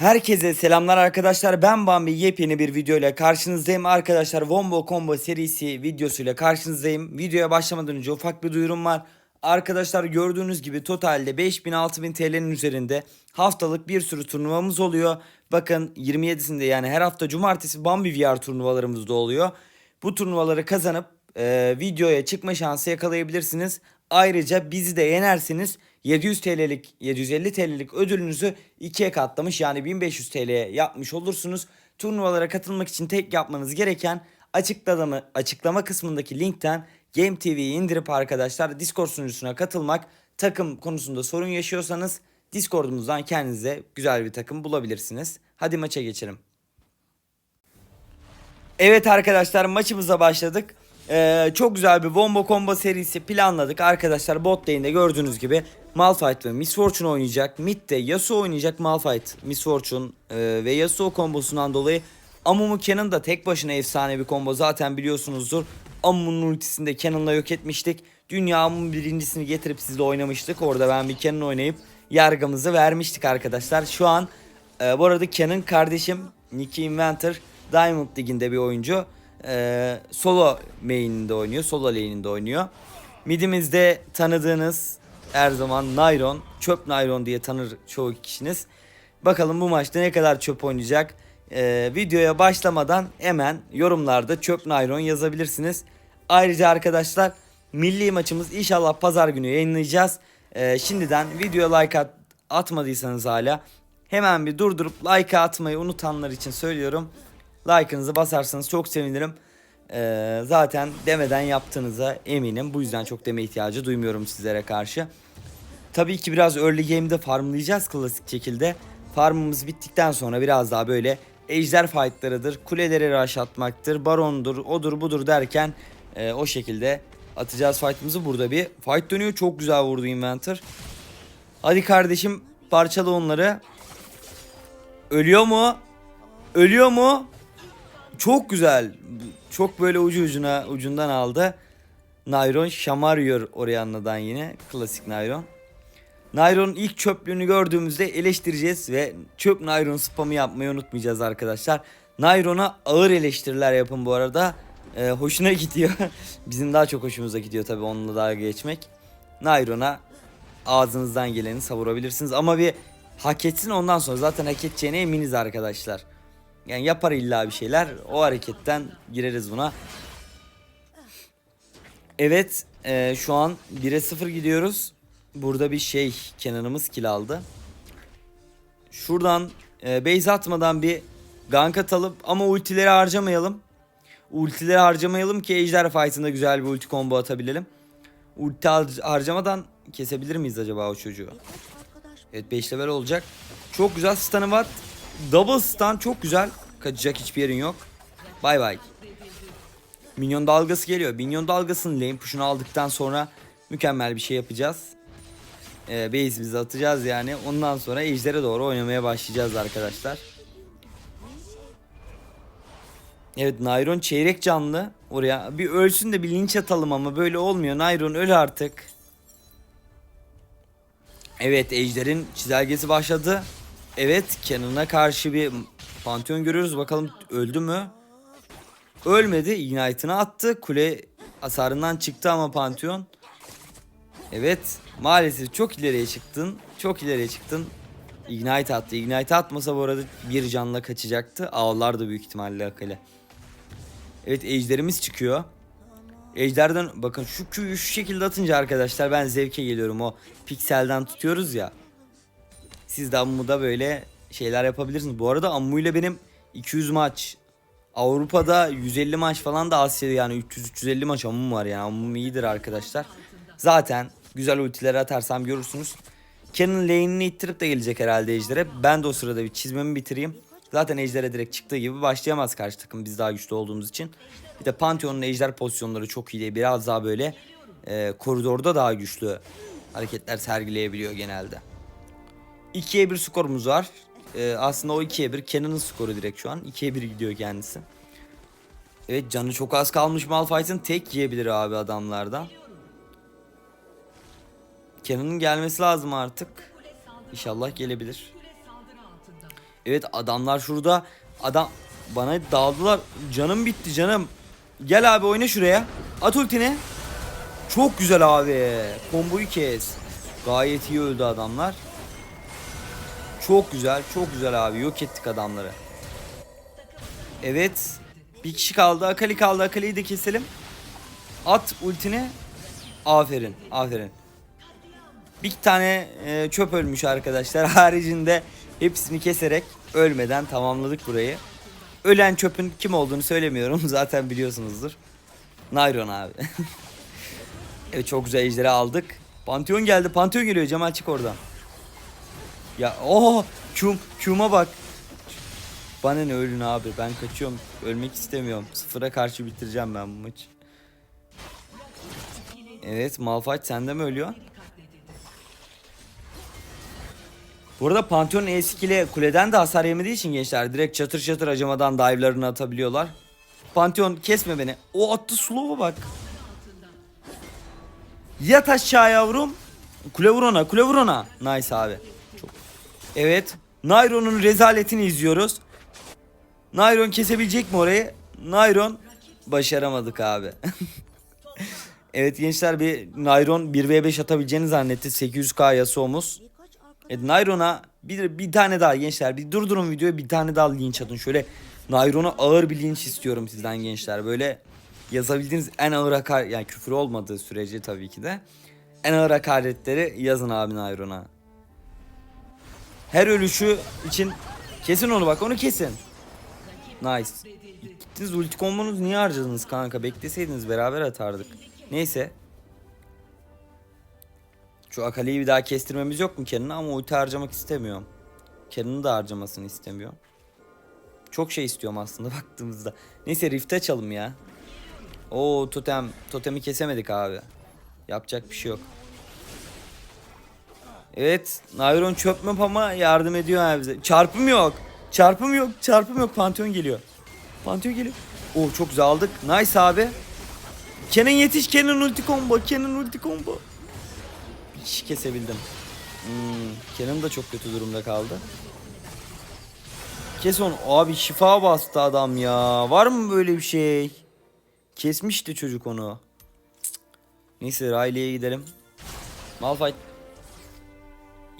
Herkese selamlar arkadaşlar. Ben Bambi yepyeni bir video ile karşınızdayım. Arkadaşlar Wombo Combo serisi videosuyla karşınızdayım. Videoya başlamadan önce ufak bir duyurum var. Arkadaşlar gördüğünüz gibi totalde 5000-6000 TL'nin üzerinde haftalık bir sürü turnuvamız oluyor. Bakın 27'sinde yani her hafta cumartesi Bambi VR turnuvalarımız da oluyor. Bu turnuvaları kazanıp e, videoya çıkma şansı yakalayabilirsiniz. Ayrıca bizi de yenerseniz 700 TL'lik 750 TL'lik ödülünüzü ikiye katlamış yani 1500 TL'ye yapmış olursunuz. Turnuvalara katılmak için tek yapmanız gereken açıklama, açıklama kısmındaki linkten Game TV'yi indirip arkadaşlar Discord sunucusuna katılmak. Takım konusunda sorun yaşıyorsanız Discord'umuzdan kendinize güzel bir takım bulabilirsiniz. Hadi maça geçelim. Evet arkadaşlar maçımıza başladık. Ee, çok güzel bir Wombo Combo serisi planladık. Arkadaşlar bot lane'de gördüğünüz gibi Malphite ve Miss Fortune oynayacak. Mid'de Yasuo oynayacak. Malphite, Miss Fortune e, ve Yasuo kombosundan dolayı Amumu Canon da tek başına efsane bir combo. Zaten biliyorsunuzdur. Amumu'nun ultisini de Canon'la yok etmiştik. Dünya Amumu birincisini getirip sizle oynamıştık. Orada ben bir Canon oynayıp yargımızı vermiştik arkadaşlar. Şu an e, bu arada Canon kardeşim Nicky Inventor Diamond Ligi'nde bir oyuncu. Ee, solo main'inde oynuyor. Solo lane'inde oynuyor. Midimizde tanıdığınız her zaman Nairon. Çöp Nairon diye tanır çoğu kişiniz. Bakalım bu maçta ne kadar çöp oynayacak. Ee, videoya başlamadan hemen yorumlarda çöp Nairon yazabilirsiniz. Ayrıca arkadaşlar milli maçımız inşallah pazar günü yayınlayacağız. Ee, şimdiden videoya like at- atmadıysanız hala hemen bir durdurup like atmayı unutanlar için söylüyorum. Like'ınızı basarsanız çok sevinirim. Ee, zaten demeden yaptığınıza eminim. Bu yüzden çok deme ihtiyacı duymuyorum sizlere karşı. Tabii ki biraz early game'de farmlayacağız klasik şekilde. Farmımız bittikten sonra biraz daha böyle ejder fightlarıdır, kuleleri rush barondur, odur budur derken e, o şekilde atacağız fightımızı. Burada bir fight dönüyor. Çok güzel vurdu Inventor. Hadi kardeşim parçala onları. Ölüyor mu? Ölüyor mu? Çok güzel. Çok böyle ucu ucuna ucundan aldı. Nayron şamarıyor Orianna'dan yine. Klasik Nayron. Nayron'un ilk çöplüğünü gördüğümüzde eleştireceğiz ve çöp Nayron spamı yapmayı unutmayacağız arkadaşlar. Nayron'a ağır eleştiriler yapın bu arada. Ee, hoşuna gidiyor. Bizim daha çok hoşumuza gidiyor tabii onunla dalga geçmek. Nayron'a ağzınızdan geleni savurabilirsiniz ama bir hak etsin ondan sonra zaten hak edeceğine eminiz arkadaşlar. Yani yapar illa bir şeyler. O hareketten gireriz buna. Evet e, şu an 1'e 0 gidiyoruz. Burada bir şey Kenan'ımız kill aldı. Şuradan e, base atmadan bir gank atalım ama ultileri harcamayalım. Ultileri harcamayalım ki Ejder Fight'ında güzel bir ulti combo atabilelim. Ulti har- harcamadan kesebilir miyiz acaba o çocuğu? Evet 5 level olacak. Çok güzel stun'ı var. Double stun çok güzel. Kaçacak hiçbir yerin yok. Bay bay. Minyon dalgası geliyor. Minyon dalgasının lane push'unu aldıktan sonra mükemmel bir şey yapacağız. Ee, base'imizi atacağız yani. Ondan sonra ejder'e doğru oynamaya başlayacağız arkadaşlar. Evet Nayron çeyrek canlı. Oraya bir ölsün de bir linç atalım ama böyle olmuyor. Nayron öl artık. Evet Ejder'in çizelgesi başladı. Evet Cannon'a karşı bir Pantheon görüyoruz. Bakalım öldü mü? Ölmedi. Ignite'ını attı. Kule hasarından çıktı ama Pantheon. Evet. Maalesef çok ileriye çıktın. Çok ileriye çıktın. Ignite attı. Ignite atmasa bu arada bir canla kaçacaktı. Ağlar da büyük ihtimalle akale. Evet ejderimiz çıkıyor. Ejderden bakın şu Q'yu şu şekilde atınca arkadaşlar ben zevke geliyorum. O pikselden tutuyoruz ya. Siz de Ammu'da böyle şeyler yapabilirsiniz. Bu arada Ammu ile benim 200 maç. Avrupa'da 150 maç falan da Asya'da yani 300-350 maç Ammum var yani. Ammum iyidir arkadaşlar. Zaten güzel ultileri atarsam görürsünüz. Canon lane'ini ittirip de gelecek herhalde Ejder'e. Ben de o sırada bir çizmemi bitireyim. Zaten Ejder'e direkt çıktığı gibi başlayamaz karşı takım biz daha güçlü olduğumuz için. Bir de Pantheon'un Ejder pozisyonları çok iyi diye biraz daha böyle e, koridorda daha güçlü hareketler sergileyebiliyor genelde. 2'ye 1 skorumuz var. Ee, aslında o 2'ye 1 Cannon'ın skoru direkt şu an. 2'ye 1 gidiyor kendisi. Evet canı çok az kalmış Malphite'ın tek yiyebilir abi adamlardan. Cannon'ın gelmesi lazım artık. İnşallah gelebilir. Evet adamlar şurada. Adam bana daldılar. Canım bitti canım. Gel abi oyna şuraya. At ultini. Çok güzel abi. Komboyu kes. Gayet iyi öldü adamlar. Çok güzel, çok güzel abi. Yok ettik adamları. Evet. Bir kişi kaldı. Akali kaldı. Akali'yi de keselim. At ultini. Aferin. Aferin. Bir tane e, çöp ölmüş arkadaşlar. Haricinde hepsini keserek ölmeden tamamladık burayı. Ölen çöpün kim olduğunu söylemiyorum. Zaten biliyorsunuzdur. Nayron abi. evet çok güzel ejderi aldık. Pantheon geldi. Pantheon geliyor. Cemal çık oradan. Ya oho Q'm, Q'ma bak. Bana ne ölün abi ben kaçıyorum. Ölmek istemiyorum. Sıfıra karşı bitireceğim ben bu maçı. Evet Malphite sende mi ölüyor? Bu arada Pantheon E ile kuleden de hasar yemediği için gençler direkt çatır çatır acımadan dive'larını atabiliyorlar. Pantheon kesme beni. O attı slow'a bak. Yat aşağı yavrum. Kule vur ona, kule vur ona. Nice abi. Evet. Nairon'un rezaletini izliyoruz. Nairon kesebilecek mi orayı? Nairon başaramadık abi. evet gençler bir Nairon 1v5 atabileceğini zannetti. 800k Yasuo'muz. Evet Nairon'a bir, bir tane daha gençler bir durdurun videoyu bir tane daha linç atın. Şöyle Nairon'a ağır bir linç istiyorum sizden gençler. Böyle yazabildiğiniz en ağır hakaret yani küfür olmadığı sürece tabii ki de en ağır hakaretleri yazın abi Nairon'a. Her ölüşü için kesin onu bak onu kesin. Nice. Gittiniz ulti kombonuzu niye harcadınız kanka? Bekleseydiniz beraber atardık. Neyse. Şu Akali'yi bir daha kestirmemiz yok mu Kenan'a ama ulti harcamak istemiyorum. Kenan'ın da harcamasını istemiyorum. Çok şey istiyorum aslında baktığımızda. Neyse Rift açalım ya. Oo totem. Totemi kesemedik abi. Yapacak bir şey yok. Evet. Nairon çöp map ama yardım ediyor abi bize. Çarpım yok. Çarpım yok. Çarpım yok. Pantheon geliyor. Pantheon geliyor. Oo çok güzel aldık. Nice abi. Kenan yetiş. Kenan ulti combo. Kenan ulti combo. Bir kişi kesebildim. Hmm, Kenan da çok kötü durumda kaldı. Kes onu. Abi şifa bastı adam ya. Var mı böyle bir şey? Kesmişti çocuk onu. Neyse Riley'e gidelim. Malphite.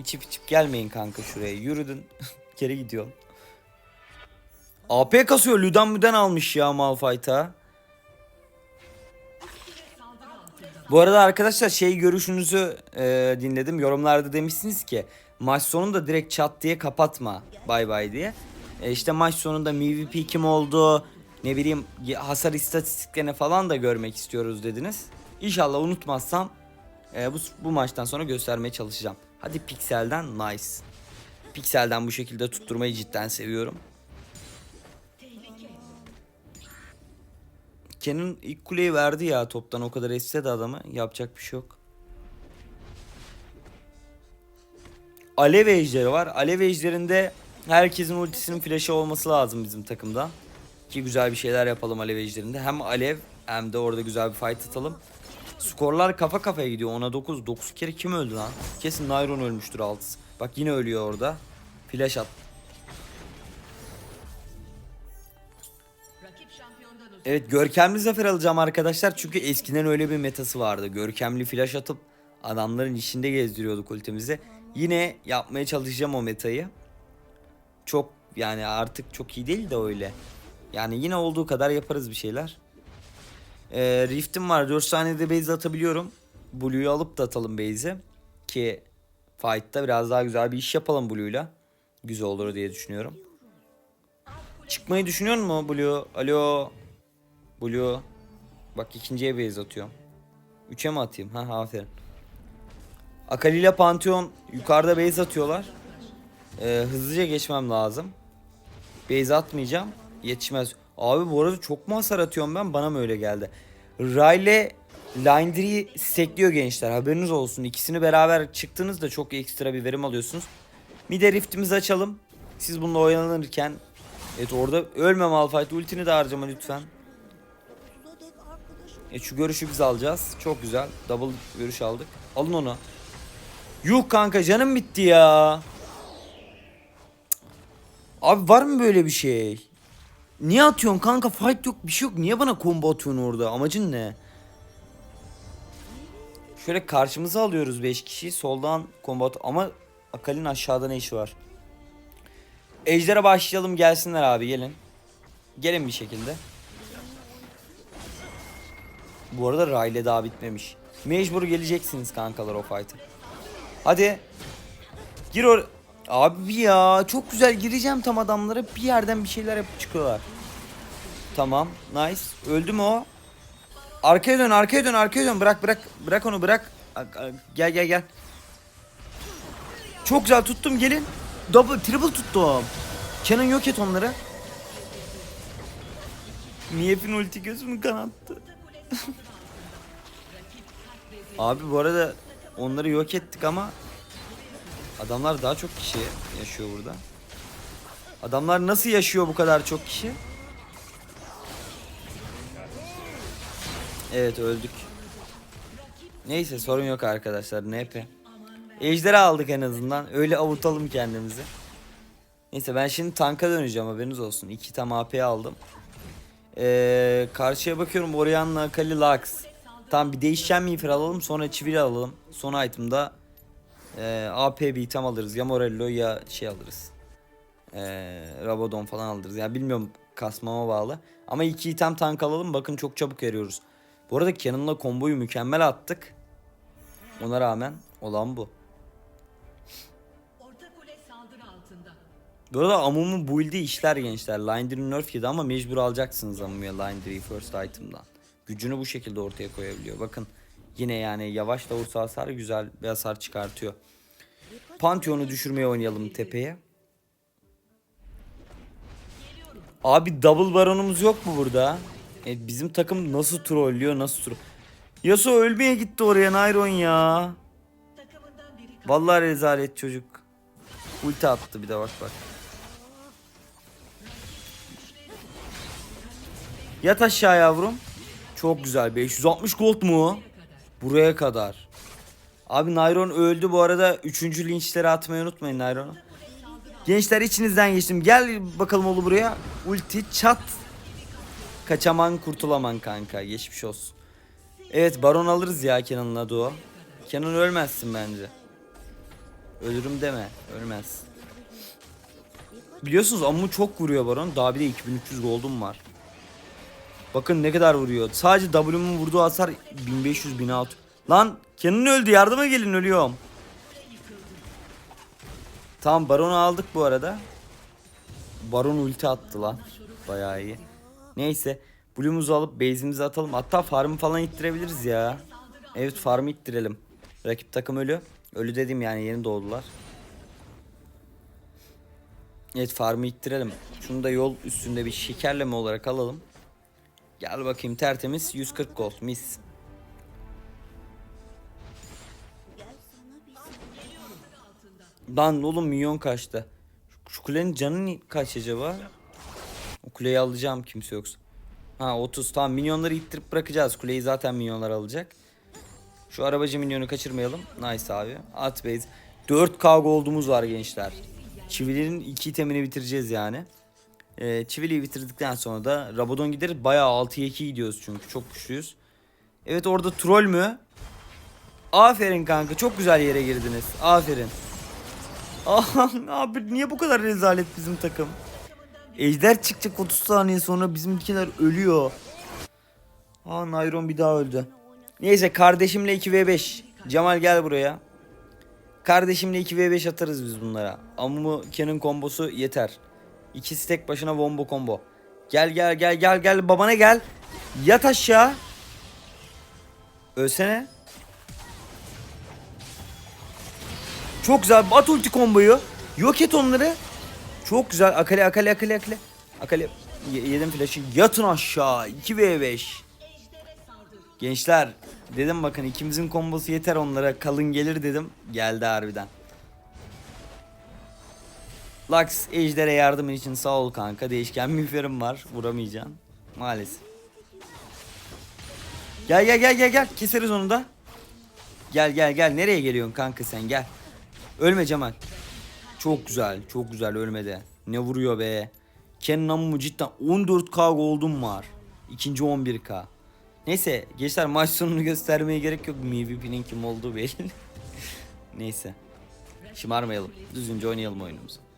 İçip içip gelmeyin kanka şuraya. Yürüdün. Geri gidiyorum. AP kasıyor. Lüden müden almış ya Malphite'a. Bu arada arkadaşlar şey görüşünüzü e, dinledim. Yorumlarda demişsiniz ki maç sonunda direkt çat diye kapatma bay bay diye. E, işte maç sonunda MVP kim oldu ne bileyim hasar istatistiklerini falan da görmek istiyoruz dediniz. İnşallah unutmazsam e, bu, bu maçtan sonra göstermeye çalışacağım. Hadi Pixel'den nice. Pixel'den bu şekilde tutturmayı cidden seviyorum. Kenan ilk kuleyi verdi ya toptan o kadar esse de adamı yapacak bir şey yok. Alev ejderi var. Alev ejderinde herkesin ultisinin flash'ı olması lazım bizim takımda. Ki güzel bir şeyler yapalım alev ejderinde. Hem alev hem de orada güzel bir fight atalım. Skorlar kafa kafaya gidiyor. 10'a 9. 9 kere kim öldü lan? Kesin Nairon ölmüştür 6. Bak yine ölüyor orada. Flash at. Evet görkemli zafer alacağım arkadaşlar. Çünkü eskiden öyle bir metası vardı. Görkemli flash atıp adamların içinde gezdiriyorduk ultimizi. Yine yapmaya çalışacağım o metayı. Çok yani artık çok iyi değil de öyle. Yani yine olduğu kadar yaparız bir şeyler. Ee, Rift'im var. 4 saniyede base atabiliyorum. Blue'yu alıp da atalım base'i. Ki fight'ta biraz daha güzel bir iş yapalım Blue'yla. Güzel olur diye düşünüyorum. Çıkmayı düşünüyor mu Blue? Alo. Blue. Bak ikinciye base atıyorum. Üçe mi atayım? Ha aferin. Akali ile Pantheon yukarıda base atıyorlar. Ee, hızlıca geçmem lazım. Base atmayacağım. Yetişmez. Abi bu arada çok mu hasar atıyorum ben? Bana mı öyle geldi? Riley Lindery'i stekliyor gençler. Haberiniz olsun. İkisini beraber çıktığınızda çok ekstra bir verim alıyorsunuz. Bir de riftimizi açalım. Siz bununla oynanırken Evet orada ölme Malphite ultini de harcama lütfen. E şu görüşü biz alacağız. Çok güzel. Double görüş aldık. Alın onu. Yuh kanka canım bitti ya. Abi var mı böyle bir şey? Niye atıyorsun kanka? Fight yok bir şey yok. Niye bana combo atıyorsun orada? Amacın ne? Şöyle karşımıza alıyoruz 5 kişi. Soldan combo at- Ama Akali'nin aşağıda ne işi var? Ejder'e başlayalım gelsinler abi gelin. Gelin bir şekilde. Bu arada Riley daha bitmemiş. Mecbur geleceksiniz kankalar o fight'a. Hadi. Gir or... Abi ya çok güzel gireceğim tam adamlara bir yerden bir şeyler yapıp çıkıyorlar. Tamam nice. Öldü mü o? Arkaya dön arkaya dön arkaya dön bırak bırak bırak onu bırak. Gel gel gel. Çok güzel tuttum gelin. Double triple tuttum. Canon yok et onları. Miyep'in ulti gözümü kanattı. Abi bu arada onları yok ettik ama adamlar daha çok kişi yaşıyor burada. Adamlar nasıl yaşıyor bu kadar çok kişi? Evet öldük. Neyse sorun yok arkadaşlar. NP. Ejderi aldık en azından. Öyle avutalım kendimizi. Neyse ben şimdi tanka döneceğim haberiniz olsun. İki tam AP aldım. Ee, karşıya bakıyorum Orianna, Akali, Lux. Tamam bir değişken miğfer alalım sonra çivili alalım. Son item'da e, AP bir item alırız. Ya Morello ya şey alırız. E, Rabadon falan alırız. Yani bilmiyorum kasmama bağlı. Ama iki item tank alalım bakın çok çabuk eriyoruz. Bu arada Cannon'la komboyu mükemmel attık. Ona rağmen olan bu. Orta kule saldırı altında. Bu arada Amum'un build'i işler gençler. Linder'in nerf yedi ama mecbur alacaksınız Amum'ya Linder'i first item'dan. Gücünü bu şekilde ortaya koyabiliyor. Bakın yine yani yavaş da vursa hasar güzel bir hasar çıkartıyor. Pantheon'u düşürmeye oynayalım tepeye. Abi double baronumuz yok mu burada? E, bizim takım nasıl trollüyor nasıl troll... Yasuo ölmeye gitti oraya Nayron ya. Vallahi rezalet çocuk. Ulti attı bir de bak bak. Yat aşağı yavrum. Çok güzel. 560 gold mu? Buraya kadar. Abi Nayron öldü bu arada. Üçüncü linçleri atmayı unutmayın Nayron'u. Gençler içinizden geçtim. Gel bakalım oğlu buraya. Ulti çat. Kaçaman kurtulaman kanka. Geçmiş olsun. Evet baron alırız ya Kenan'la duo. Kenan ölmezsin bence. Ölürüm deme. Ölmez. Biliyorsunuz Amu çok vuruyor baron. Daha bir de 2300 gold'um var. Bakın ne kadar vuruyor. Sadece W'mun vurduğu hasar 1500 1600. Lan Kenan öldü yardıma gelin ölüyorum. Tamam baronu aldık bu arada. Baron ulti attı lan. Bayağı iyi. Neyse. Blue'umuzu alıp base'imizi atalım. Hatta farmı falan ittirebiliriz ya. Evet farmı ittirelim. Rakip takım ölü. Ölü dedim yani yeni doğdular. Evet farmı ittirelim. Şunu da yol üstünde bir şekerleme olarak alalım. Gel bakayım tertemiz 140 gold mis. Lan oğlum milyon kaçtı. Şu kulenin canı kaç acaba? O kuleyi alacağım kimse yoksa. Ha 30 tamam minyonları ittirip bırakacağız. Kuleyi zaten minyonlar alacak. Şu arabacı minyonu kaçırmayalım. Nice abi. At base. 4K gold'umuz var gençler. Çivilerin iki itemini bitireceğiz yani. Ee, Çivili'yi bitirdikten sonra da Rabadon gideriz. Bayağı 6'ya 2 gidiyoruz çünkü. Çok güçlüyüz. Evet orada troll mü? Aferin kanka. Çok güzel yere girdiniz. Aferin. Ah, abi niye bu kadar rezalet bizim takım? Ejder çıkacak 30 saniye sonra bizimkiler ölüyor. Aa Nayron bir daha öldü. Neyse kardeşimle 2v5. Cemal gel buraya. Kardeşimle 2v5 atarız biz bunlara. Amumu Ken'in kombosu yeter. İkisi tek başına bombo combo. Gel gel gel gel gel babana gel. Yat aşağı. Ölsene. Çok güzel. At ulti komboyu. Yok et onları. Çok güzel. Akali akali akali. Akali Ye- yedim flash'ı. Yatın aşağı. 2v5. Gençler dedim bakın ikimizin kombosu yeter onlara. Kalın gelir dedim. Geldi harbiden. Lux Ejder'e yardımın için sağ ol kanka. Değişken miğferim var. Vuramayacaksın. Maalesef. Gel gel gel gel gel. Keseriz onu da. Gel gel gel. Nereye geliyorsun kanka sen gel. Ölme Cemal. Çok güzel. Çok güzel ölmedi. Ne vuruyor be. Kenan Amumu cidden 14k gold'um var. İkinci 11k. Neyse gençler maç sonunu göstermeye gerek yok. MVP'nin kim olduğu belli. Neyse. Şımarmayalım. Düzgünce oynayalım oyunumuzu.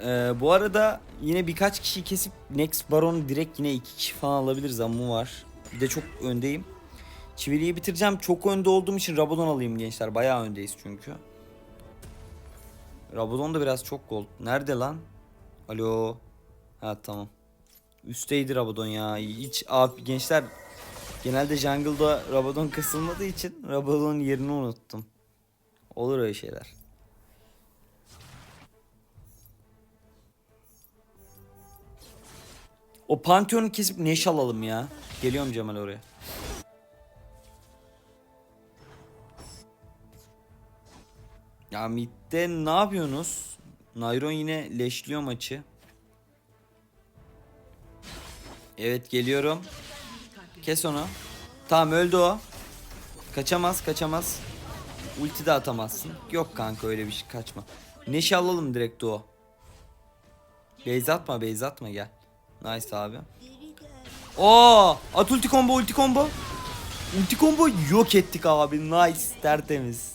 Ee, bu arada yine birkaç kişi kesip Next Baron direkt yine iki kişi falan alabiliriz ama var. Bir de çok öndeyim. Çivili'yi bitireceğim. Çok önde olduğum için Rabadon alayım gençler. Bayağı öndeyiz çünkü. Rabadon da biraz çok gold. Nerede lan? Alo. Ha tamam. Üstteydi Rabadon ya. Hiç abi gençler genelde jungle'da Rabadon kısılmadığı için Rabadon'un yerini unuttum. Olur öyle şeyler. O Pantheon'u kesip Neş alalım ya. Geliyorum Cemal oraya. Ya midde ne yapıyorsunuz? Nayron yine leşliyor maçı. Evet geliyorum. Kes onu. Tamam öldü o. Kaçamaz kaçamaz. Ulti de atamazsın. Yok kanka öyle bir şey kaçma. Neşe alalım direkt o. Beyz atma beyz atma gel. Nice abi. Oo, at ulti combo ulti combo. Ulti combo yok ettik abi. Nice tertemiz.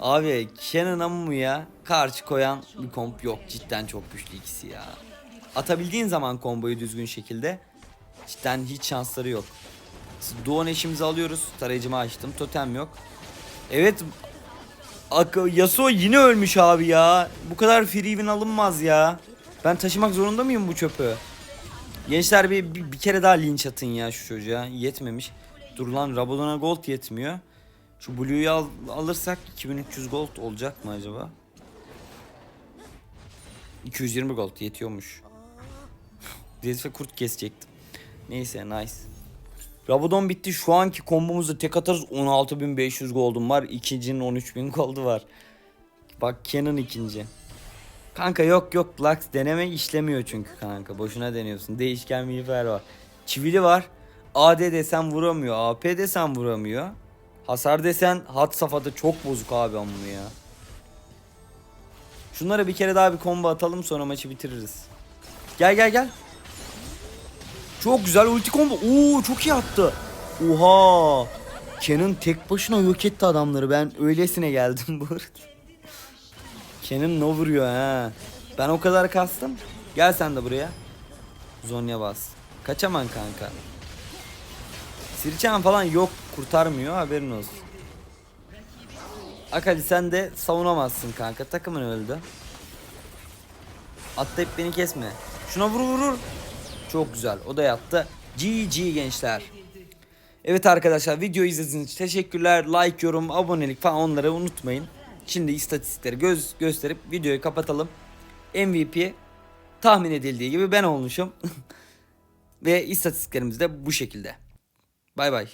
Abi Kenan Amumu ya karşı koyan bir komp yok. Cidden çok güçlü ikisi ya. Atabildiğin zaman komboyu düzgün şekilde cidden hiç şansları yok. Doğan eşimizi alıyoruz. Tarayıcımı açtım. Totem yok. Evet. Ak Yasuo yine ölmüş abi ya. Bu kadar free win alınmaz ya. Ben taşımak zorunda mıyım bu çöpü? Gençler bir, bir, bir kere daha linç atın ya şu çocuğa. Yetmemiş. Dur lan Rabadon'a gold yetmiyor. Şu Blue'yu al, alırsak 2300 gold olacak mı acaba? 220 gold yetiyormuş. Rezil kurt kesecektim. Neyse nice. Rabadon bitti. Şu anki kombomuzda tek atarız 16500 gold'um var. İkincinin 13000 gold'u var. Bak Kenan ikinci. Kanka yok yok Lux deneme işlemiyor çünkü kanka. Boşuna deniyorsun. Değişken hiper var. Çivili var. AD desen vuramıyor. AP desen vuramıyor. Hasar desen hat safhada çok bozuk abi ama ya. Şunlara bir kere daha bir combo atalım sonra maçı bitiririz. Gel gel gel. Çok güzel ulti combo. Oo çok iyi attı. Oha. Kenan tek başına yok etti adamları. Ben öylesine geldim bu arada. Kenan ne vuruyor ha. Ben o kadar kastım. Gel sen de buraya. Zonya bas. Kaçaman kanka. Sirçan falan yok kurtarmıyor haberin olsun. Akali sen de savunamazsın kanka takımın öldü. Atlayıp beni kesme. Şuna vur vur vur. Çok güzel o da yattı. GG gençler. Evet arkadaşlar video izlediğiniz için teşekkürler. Like, yorum, abonelik falan onları unutmayın. Şimdi istatistikleri göz gösterip videoyu kapatalım. MVP tahmin edildiği gibi ben olmuşum. Ve istatistiklerimiz de bu şekilde. Bay bay.